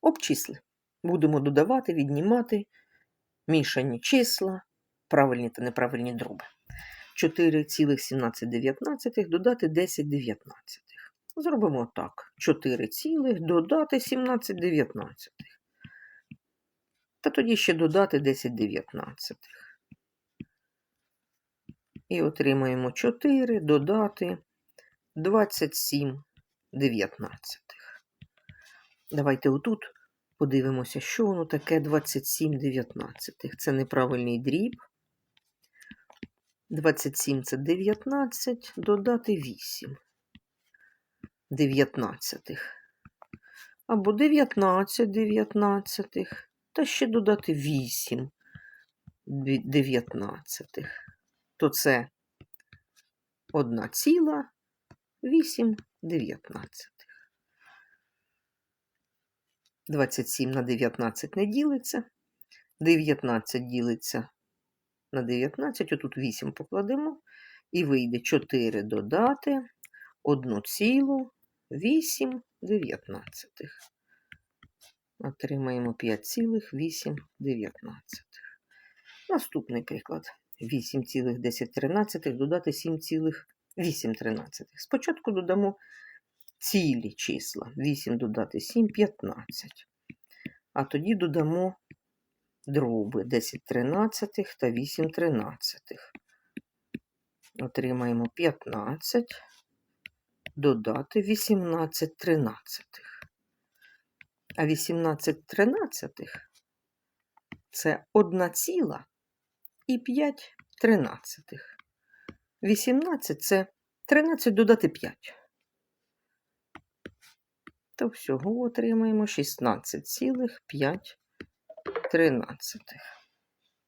Обчисли. Будемо додавати, віднімати мішані числа, правильні та неправильні дроби. 4,17 додати 10 19. Зробимо так. 4 цілих додати 17 19. Та тоді ще додати 10 19. І отримаємо 4 додати 27 19. Давайте отут подивимося, що воно таке 27 19. Це неправильний дріб. 27 це 19, додати 8. 19. Або 19 19, та ще додати 8 19. То це 1 ціла 8 19. 27 на 19 не ділиться. 19 ділиться на 19, отут 8 покладемо, і вийде 4 додати 1 цілу 8 19. Отримаємо 5,8 19. Наступний приклад. 8,1013 додати 7,8 13. Спочатку додамо цілі числа. 8 додати 7 15. А тоді додамо дроби 10 тринадцятих та 8 тринадцятих. Отримаємо 15, додати 18 тринадцятих. А 18 тринадцятих це 1 ціла і 5 тринадцятих. 18 це 13 додати 5. То всього отримаємо 16,5.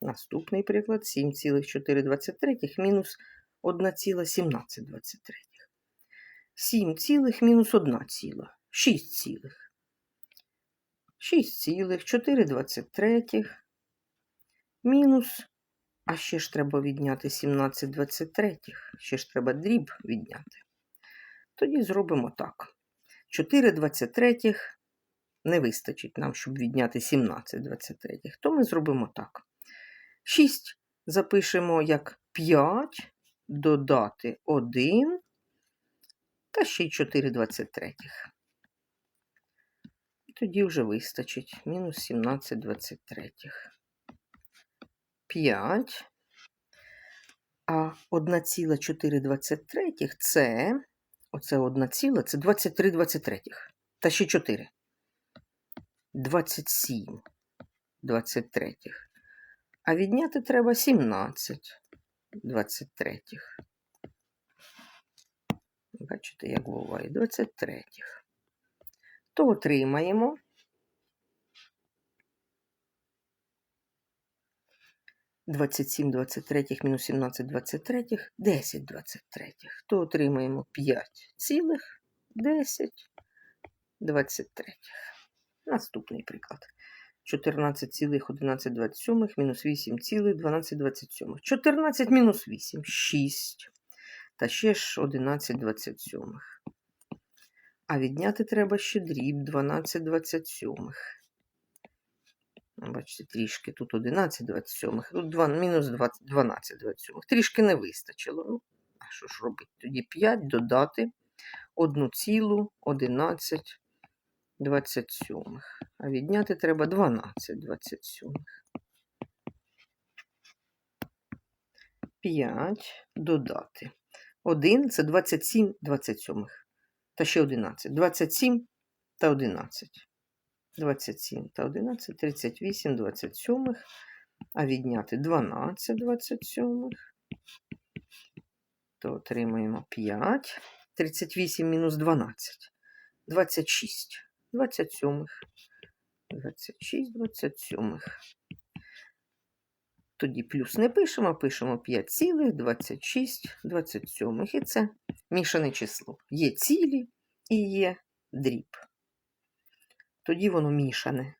Наступний приклад 7,423 мінус 1,1723. 7 цілих мінус 1 ціла. 6 цілих. 6 цілих 423 мінус, а ще ж треба відняти 17 23. Ще ж треба дріб відняти. Тоді зробимо так. 4 23 не вистачить нам, щоб відняти 17 23. То ми зробимо так. 6 запишемо як 5, додати 1 та ще й 4 23. І тоді вже вистачить мінус 17 23. 5. А 1,423 це, оце одна ціла, це 23 23. Та ще 4. 27 23. А відняти треба 17 23. Бачите, як буває 23. То отримаємо. Двадцять сім двадцять третіх мінус сімнадцять двадцять третіх, десять двадцять третіх. То отримаємо п'ять цілих десять двадцять третіх. Наступний приклад. 14,1127 мінус 8,1227. 14 мінус 8 6. Та ще ж 11,27. А відняти треба ще дріб 12,27. Бачите, трішки тут 11,27. Тут 2, мінус 12,27. Трішки не вистачило. Ну, а що ж робити? Тоді 5 додати 1,11. 27. А відняти треба 12 27. 5 додати. 1 це 27 27. Та ще 11. 27 та 11. 27 та 11, 38 27. А відняти 12 27. То отримаємо 5. 38 мінус 12. 26. 27. 26, 27. Тоді плюс не пишемо, пишемо 5 цілих, 26, 27. І це мішане число. Є цілі і є дріб. Тоді воно мішане.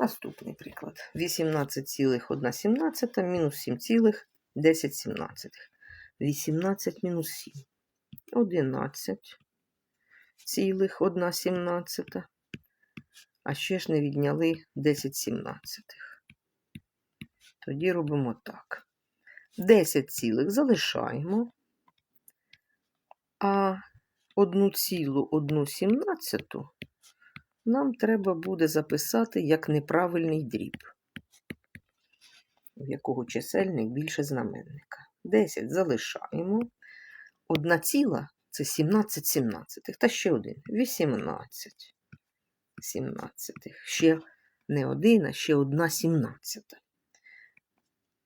Наступний приклад. 18,117 мінус 7,1017. 18 мінус 7. 11. цілих 1 сімнадцята. А ще ж не відняли 10 сімнадцятих. Тоді робимо так. 10 цілих залишаємо, а 1 цілу 1 сімнадцяту нам треба буде записати як неправильний дріб, в якого чисельник більше знаменника. 10 залишаємо. Одна ціла це 17 сімнадцятих. Та ще один 18 сімнадцятих. Ще не один, а ще одна сімнадцята.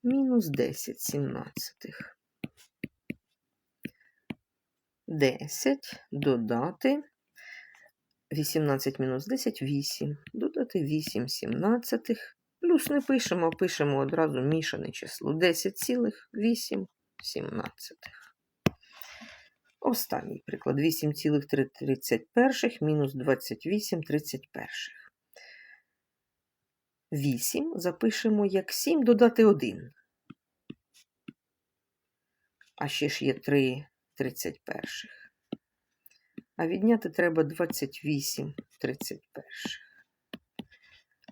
Мінус 10 сімнадцятих. 10 додати 18 мінус 10 8. Додати 8 сімнадцятих. Плюс не пишемо, пишемо одразу мішане число. 10 цілих 8 сімнадцятих. Останній приклад. 8,31 мінус 28 31. 8 запишемо як 7 додати 1. А ще ж є 3 31. А відняти треба 28 31.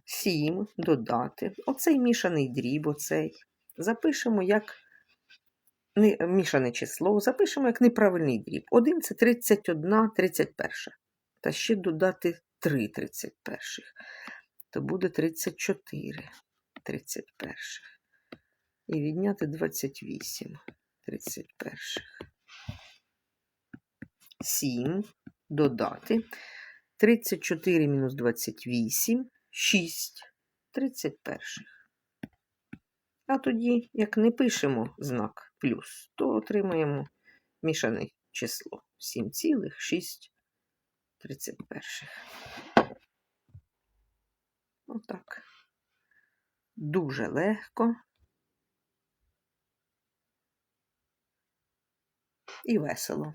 7 додати. Оцей мішаний дріб, оцей. Запишемо як не, мішане число, запишемо як неправильний дріб. 1 це 31 31. Та ще додати 3 31. То буде 34 31. І відняти 28 31. 7 додати. 34 мінус 28 6 31. А тоді, як не пишемо знак плюс, то отримаємо мішане число 7,6 31. Отак. Дуже легко і весело.